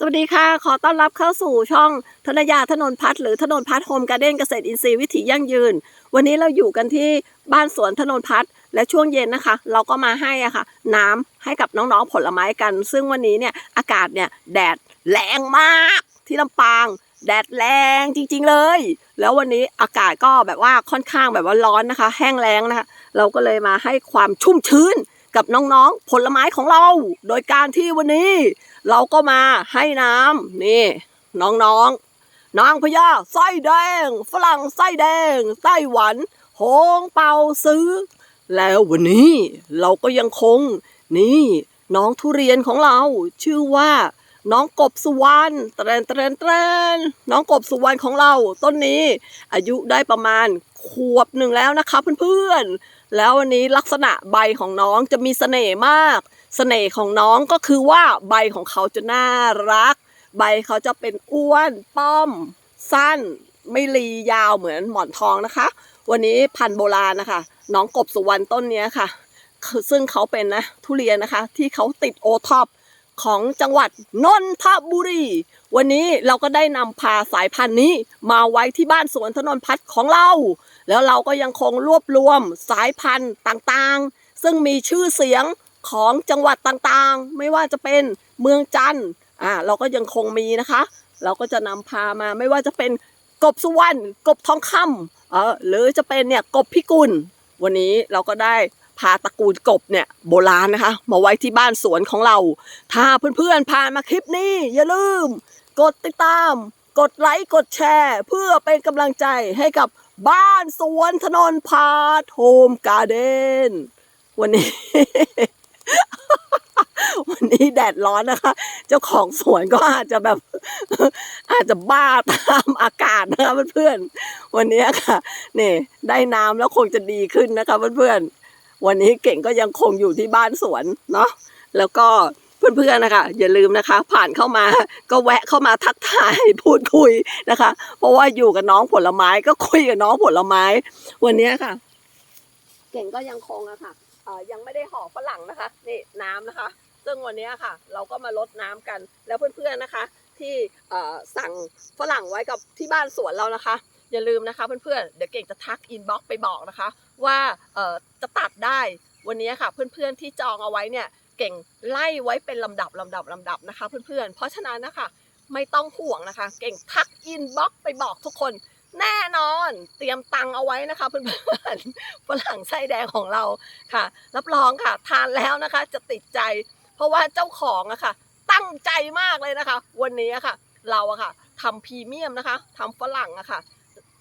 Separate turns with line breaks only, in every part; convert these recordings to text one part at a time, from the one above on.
สวัสดีค่ะ ขอต้อนรับเข้าสู่ช่องธนยาถนนพัฒน์หรือถนนพัฒน์โฮมการ์เด้นเกษตรอินทรีย์วิถียั่งยืน วันนี้เราอยู่กันที่บ้านสวนถนนพัฒน์และช่วงเย็นนะคะ เราก็มาให้อะค่ะ น้ำให้กับน้องๆผลไม้กัน ซึ่งวันนี้เนี่ยอากาศเนี่ยแดดแรงมากที่ลำปาง แดดแรงจริง ๆเลย แล้ววันนี้อากาศก็แบบว่าค่อนข้างแบบว่าร้อนนะคะ แห้งแล้งนะคะเราก็เลยมาให้ความชุ่มชื้นกับน้องๆผลไม้ของเรา โดยการที่วันนี้ เราก็มาให้น้ำนี่ น้องๆ นางพญาไส้แดง ฝรั่งไส้แดง ไต้หวันหงเปาซื้อ แล้ววันนี้เราก็ยังคง นี่น้องทุเรียนของเรา ชื่อว่า น้องกบสุวรรณเตรนเตรนเตรนน้องกบสุวรรณของเรา ต้นนี้ อายุได้ประมาณขวบหนึ่งแล้วนะคะเพื่อนๆแล้ววันนี้ลักษณะใบของน้องจะมีเสน่ห์มาก เสน่ห์ของน้องก็คือว่าใบของเขาจะน่ารัก ใบเขาจะเป็นอ้วนป้อม สั้น ไม่รียาวเหมือนหมอนทองนะคะ วันนี้พันโบราณนะคะ น้องกบสุวรรณต้นนี้ค่ะ ซึ่งเขาเป็นนะทุเรียนนะคะ ที่เขาติดโอท็อปของจังหวัดนนทบุรี วันนี้เราก็ได้นำพาสายพันธุ์นี้มาไว้ที่บ้านสวนถนนพัฒน์ของเรา แล้วเราก็ยังคงรวบรวมสายพันธุ์ต่างๆ ซึ่งมีชื่อเสียง ของจังหวัดต่างๆ ไม่ว่าจะเป็นเมืองจันทร์อ่าเราก็ยังคงมีนะคะ เราก็จะนำพามาไม่ว่าจะเป็นกบสุวรรณกบทองคำเออหรือจะเป็นเนี่ยกบพิกุล วันนี้เราก็ได้พาตระกูลกบเนี่ยโบราณนะคะ มาไว้ที่บ้านสวนของเรา ถ้าเพื่อนๆผ่านมาคลิปนี้ อย่าลืม กดติดตาม กดไลค์กดแชร์ เพื่อเป็นกำลังใจให้กับบ้านสวนถนนพาโฮมการ์เดนวันนี้ วันนี้แดดร้อนนะคะ เจ้าของสวนก็อาจจะแบบ อาจจะบ้าตามอากาศนะคะเพื่อนๆวันนี้ค่ะนี่ได้น้ำแล้วคงจะดีขึ้นนะคะเพื่อนๆวันนี้เก่งก็ยังคงอยู่ที่บ้านสวนเนาะแล้วก็เพื่อนๆนะคะ อย่าลืมนะคะ ผ่านเข้ามาก็แวะเข้ามาทักทายพูดคุยนะคะ เพราะว่าอยู่กับน้องผลไม้ก็คุยกับน้องผลไม้ วันนี้ค่ะ เก่งก็ยังคงอะค่ะเอ่อ ยังไม่ได้ห่อฝรั่งนะคะนี่น้ำนะคะ ซึ่งวันนี้ค่ะ เราก็มาลดน้ำกันแล้วเพื่อนๆนะคะ ที่สั่งฝรั่งไว้กับที่บ้านสวนเรานะคะ อย่าลืมนะคะเพื่อนๆเดี๋ยวเก่งจะทักอินบ็อกไปบอกนะคะ ว่าจะตัดได้วันนี้ค่ะ เพื่อนๆที่จองเอาไว้เนี่ยเก่งไล่ไว้เป็นลำดับลำดับลำดับนะคะ เพื่อนๆเพราะฉะนั้นนะคะไม่ต้องห่วงนะคะ เก่งทักอินบ็อกไปบอกทุกคน แน่นอนเตรียมตังเอาไว้นะคะเพื่อนๆฝรั่งไส้แดงของเราค่ะ รับรองค่ะทานแล้วนะคะจะติดใจ เพราะว่าเจ้าของอะค่ะ ตั้งใจมากเลยนะคะ วันนี้อะค่ะ เราอะค่ะทำพรีเมียมนะคะทำฝรั่งอะค่ะ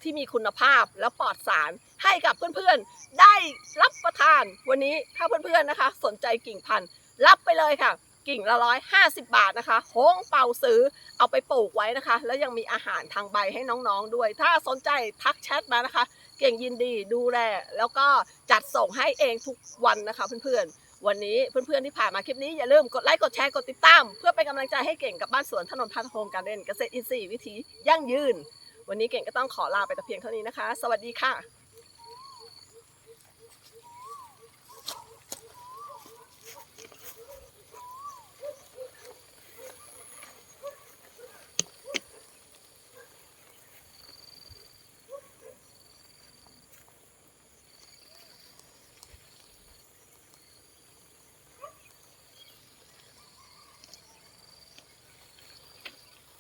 ที่มีคุณภาพและปลอดสารให้กับเพื่อนๆ ได้รับประทานวันนี้ถ้าเพื่อนๆนะคะ สนใจกิ่งพันธุ์รับไปเลยค่ะ กิ่งละร้อยห้าสิบบาทนะคะโฮงเป่าซื้อเอาไปปลูกไว้นะคะ แล้วยังมีอาหารทางใบให้น้องๆด้วย ถ้าสนใจทักแชทมานะคะ เก่งยินดีดูแลแล้วก็จัดส่งให้เองทุกวันนะคะเพื่อนๆวันนี้เพื่อนๆที่ผ่านมาคลิปนี้อย่าลืมกดไลค์กดแชร์กดติดตาม เพื่อเป็นกำลังใจให้เก่งกับบ้านสวนถนนพัฒน์โฮมการเด่นเกษตรอินทรีย์วิถียั่งยืน วันนี้เก่งก็ต้องขอลาไปแต่เพียงเท่านี้นะคะ สวัสดีค่ะ